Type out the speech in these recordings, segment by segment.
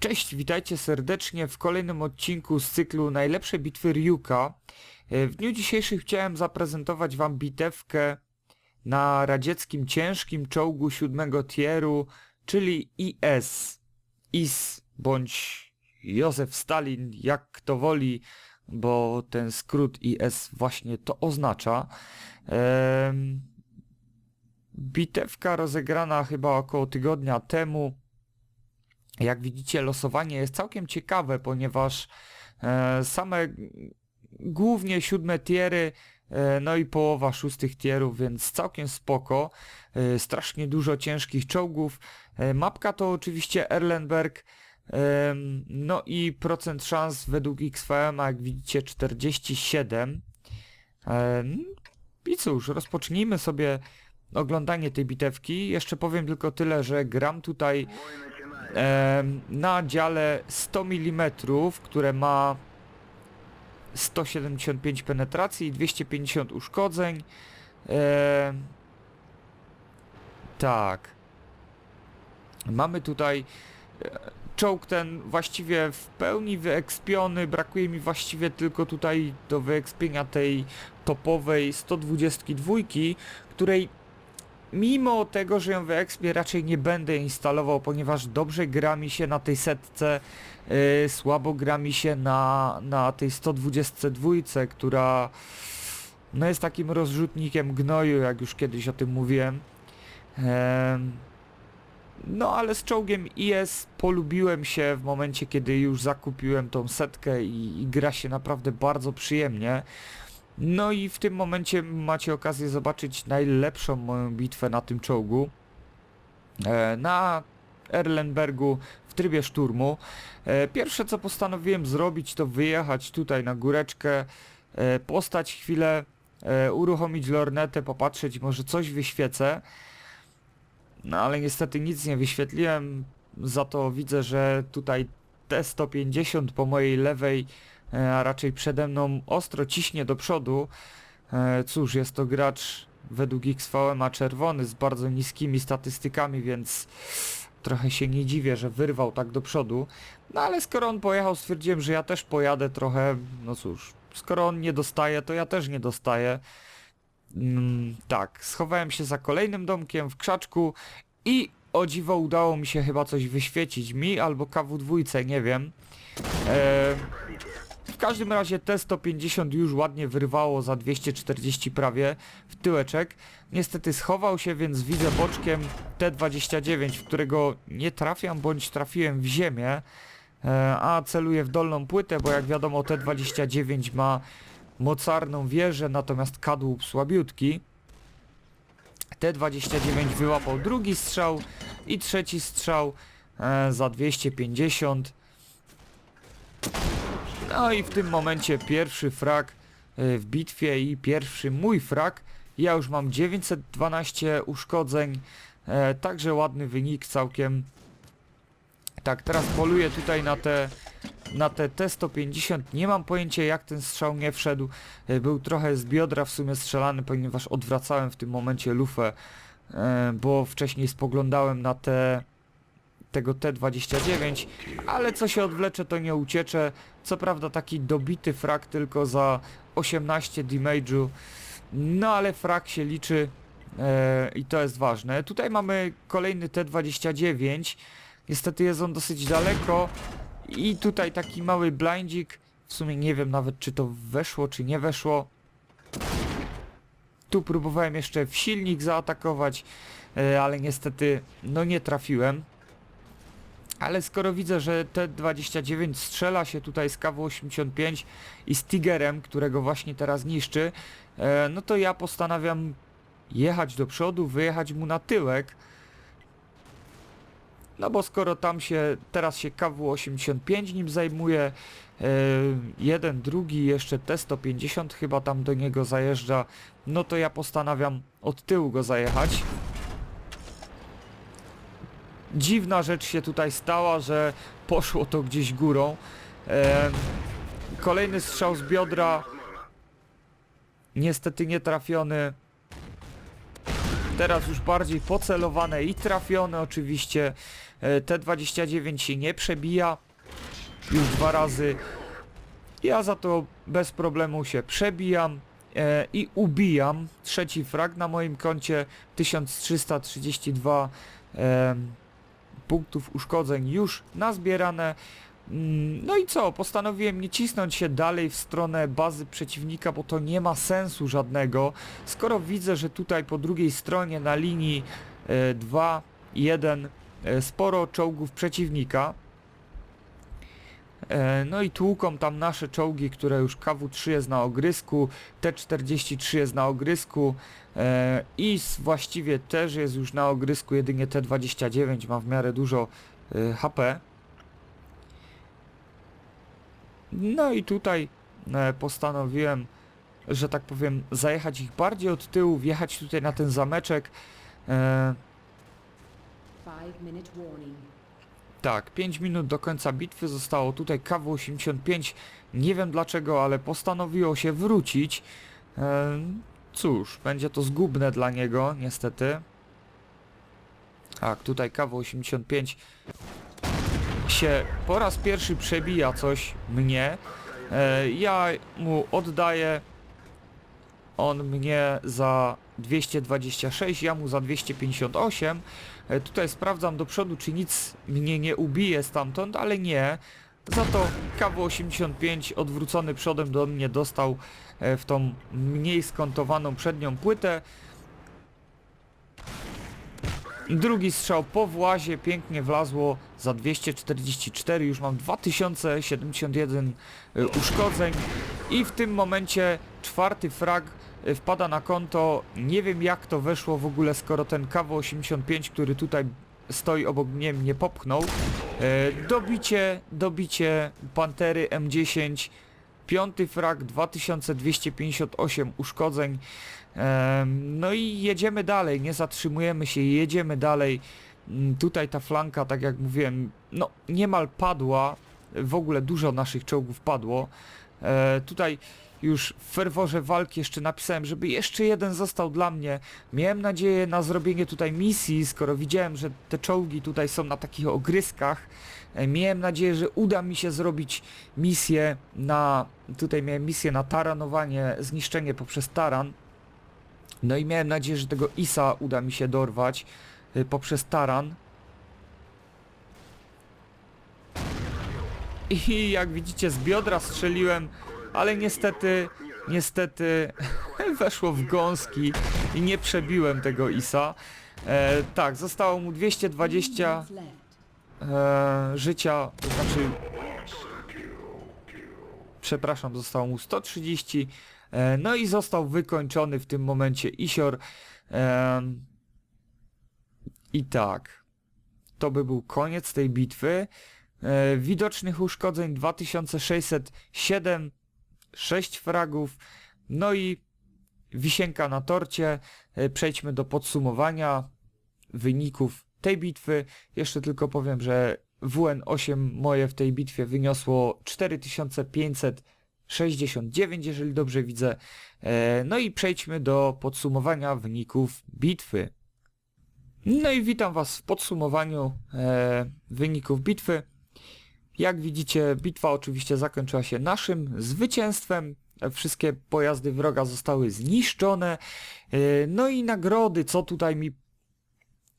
Cześć, witajcie serdecznie w kolejnym odcinku z cyklu Najlepsze bitwy Ryuka. E, W dniu dzisiejszym chciałem zaprezentować wam bitewkę na radzieckim ciężkim czołgu siódmego tieru, czyli IS. IS bądź Józef Stalin, jak kto woli, bo ten skrót IS właśnie to oznacza. Em, Bitewka rozegrana chyba około tygodnia temu. Jak widzicie, losowanie jest całkiem ciekawe, ponieważ e, same głównie siódme tiery, e, no i połowa szóstych tierów, więc całkiem spoko. E, strasznie dużo ciężkich czołgów. Mapka to oczywiście Erlenberg. no i procent szans według XVM, jak widzicie, 47. Em, I cóż, rozpocznijmy sobie oglądanie tej bitewki. Jeszcze powiem tylko tyle, że gram tutaj na dziale 100 mm, które ma 175 penetracji i 250 uszkodzeń. Tak. Mamy tutaj e, czołg ten właściwie w pełni wyekspiony, brakuje mi właściwie tylko tutaj do wyekspienia tej topowej 122, której mimo tego, że ją wyekspię raczej nie będę instalował, ponieważ dobrze gra mi się na tej setce, yy, słabo gra mi się na, na tej 122, która no jest takim rozrzutnikiem gnoju, jak już kiedyś o tym mówiłem. Em, no ale z czołgiem IS polubiłem się w momencie, kiedy już zakupiłem tą setkę i, i gra się naprawdę bardzo przyjemnie. No i w tym momencie macie okazję zobaczyć najlepszą moją bitwę na tym czołgu. E, na Erlenbergu w trybie szturmu. E, pierwsze co postanowiłem zrobić to wyjechać tutaj na góreczkę, e, postać chwilę, uruchomić lornetę, popatrzeć może coś wyświecę. No ale niestety nic nie wyświetliłem, za to widzę, że tutaj T-150 po mojej lewej a raczej przede mną ostro ciśnie do przodu. E, Cóż, jest to gracz według XVM a czerwony z bardzo niskimi statystykami, więc trochę się nie dziwię, że wyrwał tak do przodu. No ale skoro on pojechał, stwierdziłem, że ja też pojadę trochę, no cóż, skoro on nie dostaje, to ja też nie dostaję. Mm, tak, schowałem się za kolejnym domkiem w krzaczku i o dziwo udało mi się chyba coś wyświecić mi albo KW2, nie wiem. E, w każdym razie T150 już ładnie wyrwało za 240 prawie w tyłeczek. Niestety schował się, więc widzę boczkiem T29, w którego nie trafiam bądź trafiłem w ziemię. E, a celuję w dolną płytę, bo jak wiadomo T29 ma mocarną wieżę, natomiast kadłub słabiutki. T29 wyłapał drugi strzał i trzeci strzał e, za 250. No i w tym momencie pierwszy frak e, w bitwie i pierwszy mój frak. Ja już mam 912 uszkodzeń, e, także ładny wynik całkiem. Tak, teraz poluję tutaj na te na te T150 nie mam pojęcia jak ten strzał nie wszedł. E, Był trochę z biodra w sumie strzelany, ponieważ odwracałem w tym momencie lufę, bo wcześniej spoglądałem na te tego T29, ale co się odwlecze to nie ucieczę. Co prawda taki dobity frak tylko za 18 damage'u, no ale frak się liczy e, i to jest ważne. Tutaj mamy kolejny T29, niestety jest on dosyć daleko, i tutaj taki mały blindzik. W sumie nie wiem nawet czy to weszło czy nie weszło. Tu próbowałem jeszcze w silnik zaatakować, e, ale niestety no nie trafiłem. Ale skoro widzę, że T29 strzela się tutaj z KW85 i z Tigerem, którego właśnie teraz niszczy, e, no to ja postanawiam jechać do przodu, wyjechać mu na tyłek. No bo skoro tam się, teraz się KW85 nim zajmuje, e, jeden, drugi, jeszcze T150 chyba tam do niego zajeżdża, no to ja postanawiam od tyłu go zajechać. Dziwna rzecz się tutaj stała, że poszło to gdzieś górą. E, kolejny strzał z biodra, niestety nie trafiony. Teraz już bardziej pocelowane i trafione oczywiście. E, T29 się nie przebija już dwa razy. Ja za to bez problemu się przebijam e, i ubijam. Trzeci frag na moim koncie 1332 em, punktów uszkodzeń już nazbierane. Mm, No i co? Postanowiłem nie cisnąć się dalej w stronę bazy przeciwnika, bo to nie ma sensu żadnego. Skoro widzę, że tutaj po drugiej stronie na linii 2, 1 e, sporo czołgów przeciwnika. E, No i tłuką tam nasze czołgi, które już KW-3 jest na ogrysku, T-43 jest na ogrysku, e, IS właściwie też jest już na ogrysku, jedynie T-29 ma w miarę dużo e, HP. No i tutaj postanowiłem, że tak powiem, zajechać ich bardziej od tyłu, wjechać tutaj na ten zameczek. Tak, 5 minut do końca bitwy zostało tutaj KW-85. Nie wiem dlaczego, ale postanowiło się wrócić. E, cóż, będzie to zgubne dla niego, niestety. Tak, tutaj KW-85 się po raz pierwszy przebija coś mnie. E, ja mu oddaję. On mnie za 226, ja mu za 258. E, Tutaj sprawdzam do przodu, czy nic mnie nie ubije stamtąd, ale nie. Za to KW85 odwrócony przodem do mnie dostał e, w tą mniej skontowaną przednią płytę. Drugi strzał po włazie, pięknie wlazło za 244, już mam 2071 y, uszkodzeń i w tym momencie czwarty frag wpada na konto. Nie wiem jak to weszło w ogóle, skoro ten KW85, który tutaj stoi obok mnie, mnie popchnął. E, Dobicie, dobicie Pantery M10, piąty frag, 2258 uszkodzeń. No i jedziemy dalej, nie zatrzymujemy się, jedziemy dalej. Mm, Tutaj ta flanka, tak jak mówiłem, no niemal padła. W ogóle dużo naszych czołgów padło. E, tutaj już w ferworze walki jeszcze napisałem, żeby jeszcze jeden został dla mnie. Miałem nadzieję na zrobienie tutaj misji, skoro widziałem, że te czołgi tutaj są na takich ogryskach. E, Miałem nadzieję, że uda mi się zrobić misję na... Tutaj miałem misję na taranowanie, zniszczenie poprzez taran. No i miałem nadzieję, że tego Isa uda mi się dorwać y, poprzez taran. I jak widzicie z biodra strzeliłem, ale niestety, niestety weszło w gąski i nie przebiłem tego Isa. E, tak, zostało mu 220 Minutes left. e, życia, to znaczy przepraszam, zostało mu 130 e, no i został wykończony w tym momencie Isior Em, i tak to by był koniec tej bitwy e, widocznych uszkodzeń 2607 6 fragów no i wisienka na torcie E, przejdźmy do podsumowania wyników tej bitwy jeszcze tylko powiem, że WN8 moje w tej bitwie wyniosło 4569, jeżeli dobrze widzę. E, No i przejdźmy do podsumowania wyników bitwy. No i witam Was w podsumowaniu e, wyników bitwy. Jak widzicie, bitwa oczywiście zakończyła się naszym zwycięstwem. Wszystkie pojazdy wroga zostały zniszczone. E, No i nagrody, co tutaj mi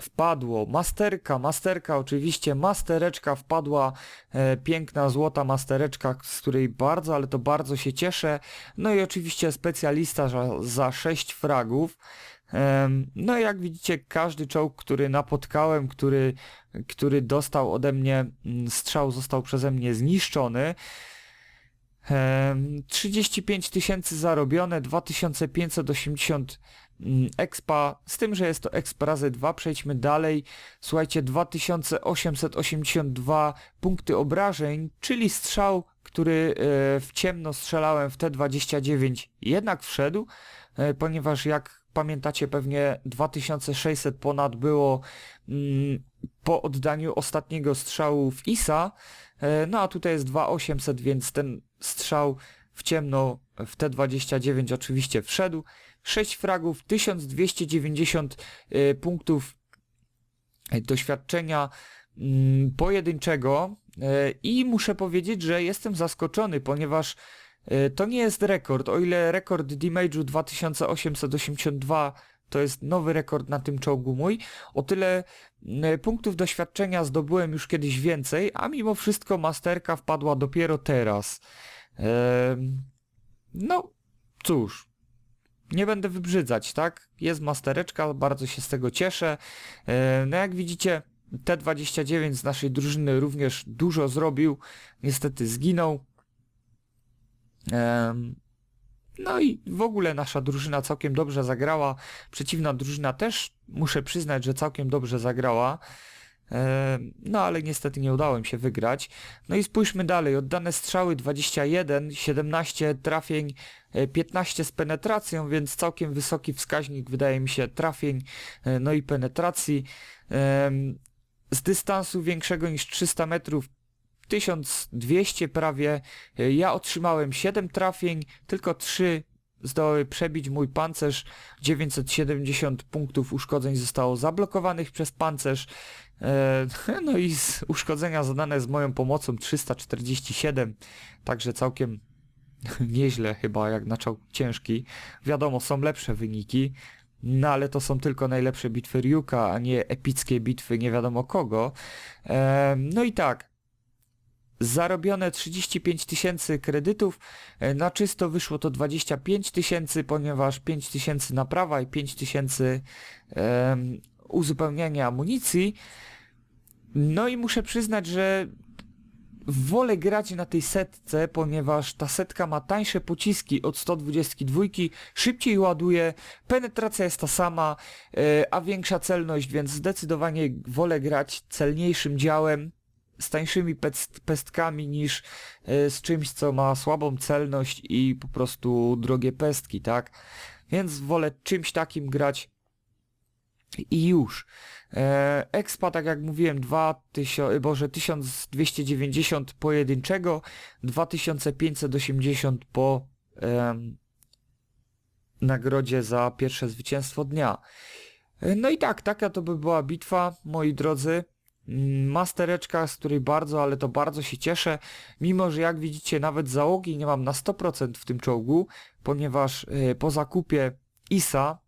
wpadło. Masterka, masterka oczywiście, mastereczka wpadła, e, piękna złota mastereczka, z której bardzo, ale to bardzo się cieszę. No i oczywiście specjalista za, za 6 fragów. No jak widzicie, każdy czołg, który napotkałem, który, który dostał ode mnie mm, strzał, został przeze mnie zniszczony. Em, 35 tysięcy zarobione, 2580 mm, expa, z tym, że jest to exp razy 2, przejdźmy dalej. Słuchajcie, 2882 punkty obrażeń, czyli strzał, który e, w ciemno strzelałem w T29 jednak wszedł, ponieważ jak pamiętacie pewnie 2600 ponad było mm, po oddaniu ostatniego strzału w ISA, e, no a tutaj jest 2800, więc ten strzał w ciemno w T29 oczywiście wszedł. 6 fragów, 1290 e, punktów e, doświadczenia mm, pojedynczego e, i muszę powiedzieć, że jestem zaskoczony, ponieważ e, to nie jest rekord. O ile rekord damage'u 2882 to jest nowy rekord na tym czołgu mój, o tyle mm, punktów doświadczenia zdobyłem już kiedyś więcej, a mimo wszystko masterka wpadła dopiero teraz. No, cóż, nie będę wybrzydzać, tak? Jest mastereczka, bardzo się z tego cieszę. E, No jak widzicie, T29 z naszej drużyny również dużo zrobił, niestety zginął. No i w ogóle nasza drużyna całkiem dobrze zagrała. Przeciwna drużyna też muszę przyznać, że całkiem dobrze zagrała. No ale niestety nie udało im się wygrać. No i spójrzmy dalej. Oddane strzały 21, 17 trafień, e, 15 z penetracją, więc całkiem wysoki wskaźnik wydaje mi się trafień, e, no i penetracji. Z dystansu większego niż 300 metrów 1200 prawie. Ja otrzymałem 7 trafień, tylko 3 zdołały przebić mój pancerz. 970 punktów uszkodzeń zostało zablokowanych przez pancerz. E, No i uszkodzenia zadane z moją pomocą 347, także całkiem nieźle chyba jak na czołg ciężki. Wiadomo, są lepsze wyniki, no ale to są tylko najlepsze bitwy Ryuka, a nie epickie bitwy nie wiadomo kogo. E, No i tak, zarobione 35 tysięcy kredytów, e, na czysto wyszło to 25 tysięcy, ponieważ 5 tysięcy naprawa i 5 tysięcy em, uzupełniania amunicji. No i muszę przyznać, że wolę grać na tej setce, ponieważ ta setka ma tańsze pociski od 122, szybciej ładuje, penetracja jest ta sama, e, a większa celność, więc zdecydowanie wolę grać celniejszym działem, z tańszymi pest, pestkami niż e, z czymś, co ma słabą celność i po prostu drogie pestki, tak? Więc wolę czymś takim grać i już. E, Expa, tak jak mówiłem, 2000, Boże, 1290 pojedynczego, 2580 po em, nagrodzie za pierwsze zwycięstwo dnia. E, No i tak, taka to by była bitwa, moi drodzy. Mm, Mastereczka, z której bardzo, ale to bardzo się cieszę, mimo że jak widzicie nawet załogi nie mam na 100% w tym czołgu, ponieważ e, po zakupie ISA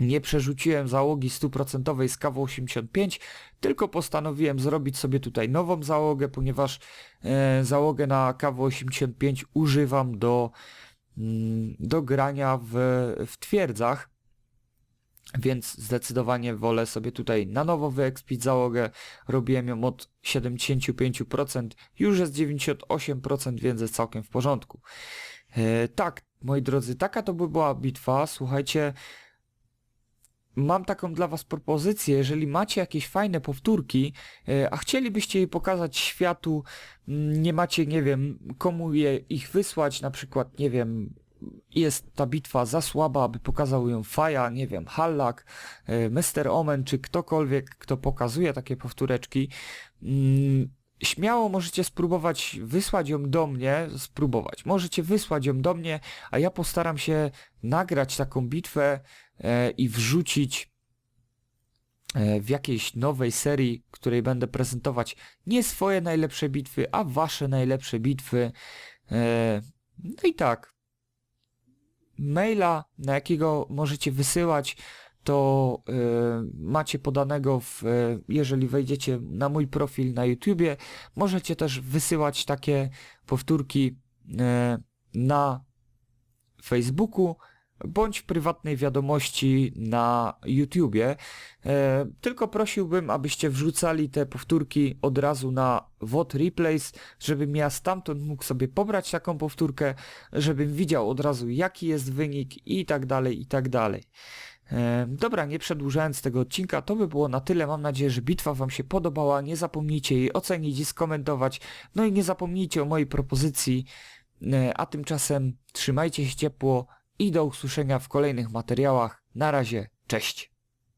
nie przerzuciłem załogi 100% z KW85, tylko postanowiłem zrobić sobie tutaj nową załogę, ponieważ e, załogę na KW85 używam do, mm, do grania w, w twierdzach, więc zdecydowanie wolę sobie tutaj na nowo wyekspić załogę. Robiłem ją od 75%, już jest 98%, więc jest całkiem w porządku. E, tak, moi drodzy, taka to by była bitwa. Słuchajcie, mam taką dla Was propozycję, jeżeli macie jakieś fajne powtórki, e, a chcielibyście je pokazać światu, mm, nie macie, nie wiem, komu je ich wysłać, na przykład, nie wiem, jest ta bitwa za słaba, aby pokazał ją Faja, nie wiem, Hallak, e, Mr. Omen, czy ktokolwiek, kto pokazuje takie powtóreczki, mm, śmiało możecie spróbować wysłać ją do mnie, spróbować, możecie wysłać ją do mnie, a ja postaram się nagrać taką bitwę e, i wrzucić e, w jakiejś nowej serii, której będę prezentować nie swoje najlepsze bitwy, a wasze najlepsze bitwy. No i tak. Maila, na jakiego możecie wysyłać, to e, macie podanego w, e, jeżeli wejdziecie na mój profil na YouTubie, możecie też wysyłać takie powtórki e, na Facebooku, bądź prywatnej wiadomości na YouTubie. E, tylko prosiłbym, abyście wrzucali te powtórki od razu na VOD Replays, żebym ja stamtąd mógł sobie pobrać taką powtórkę, żebym widział od razu jaki jest wynik i tak dalej, i tak dalej. E, Dobra, nie przedłużając tego odcinka, to by było na tyle. Mam nadzieję, że bitwa Wam się podobała. Nie zapomnijcie jej ocenić i skomentować. No i nie zapomnijcie o mojej propozycji. E, A tymczasem trzymajcie się ciepło i do usłyszenia w kolejnych materiałach. Na razie, cześć.